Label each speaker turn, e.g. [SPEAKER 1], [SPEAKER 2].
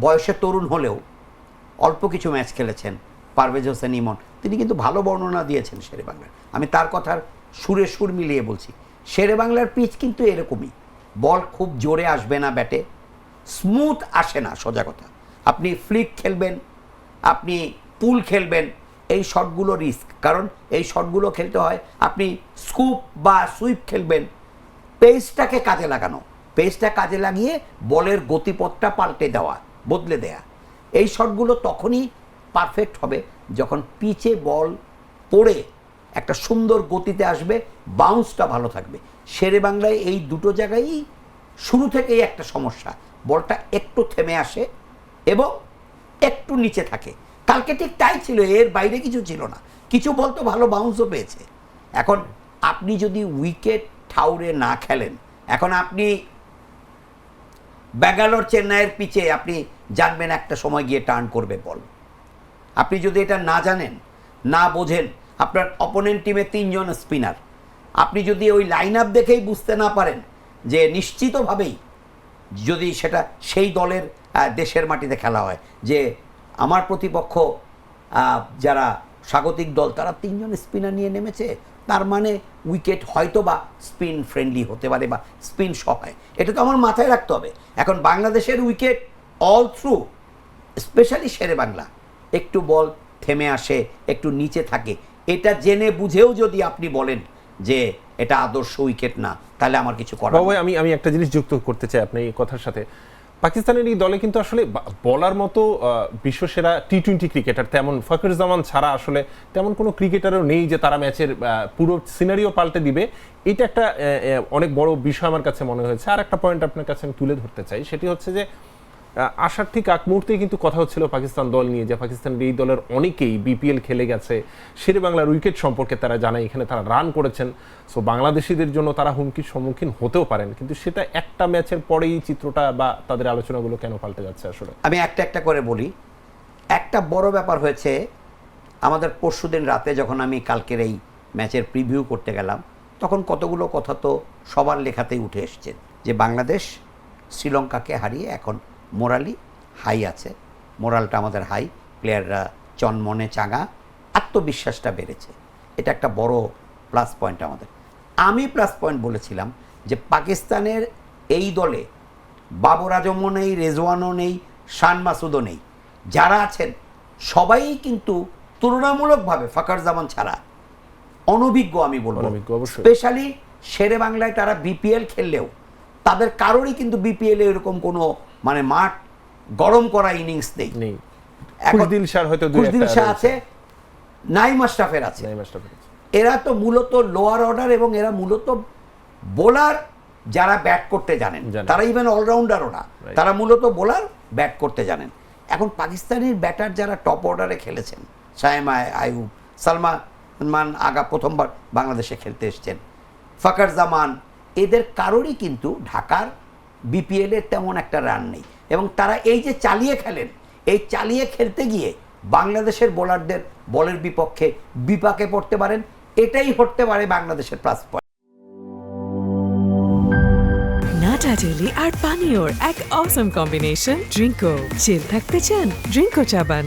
[SPEAKER 1] বয়সে তরুণ হলেও অল্প কিছু ম্যাচ খেলেছেন পারভেজ হোসেন ইমন। তিনি কিন্তু ভালো বর্ণনা দিয়েছেন শেরে বাংলার আমি তার কথার সুরে সুর মিলিয়ে বলছি শেরে বাংলার পিচ কিন্তু এরকমই। বল খুব জোরে আসবে না ব্যাটে, স্মুথ আসে না, সোজা কথা। আপনি ফ্লিক খেলবেন, আপনি পুল খেলবেন, এই শটগুলো রিস্ক। কারণ এই শটগুলো খেলতে হয়, আপনি স্কুপ বা সুইপ খেলবেন। পেসটাকে কাজে লাগানো, পেসটা কাজে লাগিয়ে বলের গতিপথটা পাল্টে দেওয়া। বদলে দেয়া। এই শটগুলো তখনই পারফেক্ট হবে যখন পিচে বল পড়ে একটা সুন্দর গতিতে আসবে বাউন্সটা ভালো থাকবে। শেরে বাংলায় এই দুটো জায়গায়ই শুরু থেকেই একটা সমস্যা। বলটা একটু থেমে আসে এবং একটু নিচে থাকে। কালকে ঠিক তাই ছিল, এর বাইরে কিছু ছিল না। কিছু বল তো ভালো বাউন্সও পেয়েছে। এখন আপনি যদি উইকেট ঠাউরে না খেলেন, এখন আপনি ব্যাঙ্গালোর চেন্নাইয়ের পিচে আপনি জানবেন একটা সময় গিয়ে টার্ন করবে বল। আপনি যদি এটা না জানেন, না বোঝেন, আপনার অপোনেন্ট টিমে তিনজন স্পিনার আপনি যদি ওই লাইন আপ দেখেই বুঝতে না পারেন যে নিশ্চিতভাবেই যদি সেটা সেই দলের দেশের মাটিতে খেলা হয়, যে আমার প্রতিপক্ষ যারা স্বাগতিক দল তারা তিনজন স্পিনার নিয়ে নেমেছে তার মানে উইকেট হয়তো বা স্পিন ফ্রেন্ডলি হতে পারে বা স্পিন সহায় এটা তো আমার মাথায় রাখতে হবে। এখন বাংলাদেশের wicket all through specially Shere Bangla একটু বল থেমে আসে একটু নিচে থাকে। এটা জেনে বুঝেও যদি আপনি বলেন যে এটা আদর্শ উইকেট না তাহলে আমার কিছু করার
[SPEAKER 2] আমি আমি একটা জিনিস যুক্ত করতে চাই আপনি এই কথার সাথে। পাকিস্তানের এই দলে কিন্তু আসলে বলার মতো বিশ্বসেরা টি টোয়েন্টি ক্রিকেটার তেমন ফকির জামান ছাড়া আসলে তেমন কোনো ক্রিকেটারও নেই যে তারা ম্যাচের পুরো সিনারিও পাল্টে দিবে। এটা একটা অনেক বড় বিষয় আমার কাছে মনে হয়েছে। আর একটা পয়েন্ট আপনার কাছে আমি তুলে ধরতে চাই, সেটি হচ্ছে যে আসার ঠিক আগ মুহূর্তেই কিন্তু কথা হচ্ছিল পাকিস্তান দল নিয়ে যে পাকিস্তানের এই দলের অনেকেই বিপিএল খেলে গেছে। শেরে বাংলার উইকেট সম্পর্কে তারা জানায় এখানে তারা রান করেছেন। সো বাংলাদেশিদের জন্য তারা হুমকির সম্মুখীন হতেও পারেন। কিন্তু সেটা একটা ম্যাচের পরেই চিত্রটা বা তাদের আলোচনাগুলো কেন পাল্টে যাচ্ছে আসলে?
[SPEAKER 1] আমি একটা একটা করে বলি। একটা বড় ব্যাপার হয়েছে, আমাদের পরশুদিন রাতে যখন আমি কালকের এই ম্যাচের প্রিভিউ করতে গেলাম, তখন কতগুলো কথা তো সবার লেখাতেই উঠে এসছে যে বাংলাদেশ শ্রীলঙ্কাকে হারিয়ে এখন মোরালি হাই আছে। মোরালটা আমাদের হাই প্লেয়াররা চনমনে চাঙা। আত্মবিশ্বাসটা বেড়েছে। এটা একটা বড় প্লাস পয়েন্ট আমাদের। আমি প্লাস পয়েন্ট বলেছিলাম যে পাকিস্তানের এই দলে বাবর আজমও নেই রেজওয়ানও নেই শান মাসুদও নেই। যারা আছেন সবাই কিন্তু তুলনামূলকভাবে ফাকার জামান ছাড়া। অনভিজ্ঞ আমি বলব। স্পেশালি শেরে বাংলায় তারা বিপিএল খেললেও তাদের কারোরই কিন্তু বিপিএল এরকম কোনো মানে মাঠ গরম করা ইনিংস নেই।
[SPEAKER 2] খুশদিল শাহ হয়তো দুই
[SPEAKER 1] খুশদিল শাহ আছে নাইম আশরাফের আছে। এরা তো মূলত লোয়ার অর্ডার এবং এরা মূলত বোলার যারা ব্যাট করতে জানেন। তারা ইভেন অলরাউন্ডারও না। তারা মূলত বোলার ব্যাট করতে জানেন। এখন পাকিস্তানের ব্যাটার যারা টপ অর্ডারে খেলেছেন সায়েম আয়- আইয়ুব সালমান মান আগা প্রথমবার বাংলাদেশে খেলতে এসছেন ফাকার জামান এদের কারোরই কিন্তু ঢাকার বিপিএলের তেমন একটা রান নেই। এবং তারা এই যে চালিয়ে খেলেন, এই চালিয়ে খেলতে গিয়ে বাংলাদেশের বোলারদের বলের বিপক্ষে বিপাকে পড়তে পারেন, এটাই হতে পারে বাংলাদেশের প্লাস পয়েন্ট
[SPEAKER 3] নাটা ডেলি আর পানীয়র এক অসম কম্বিনেশন ড্রিঙ্কো চিল থাকতে চান ড্রিঙ্কো চাবান।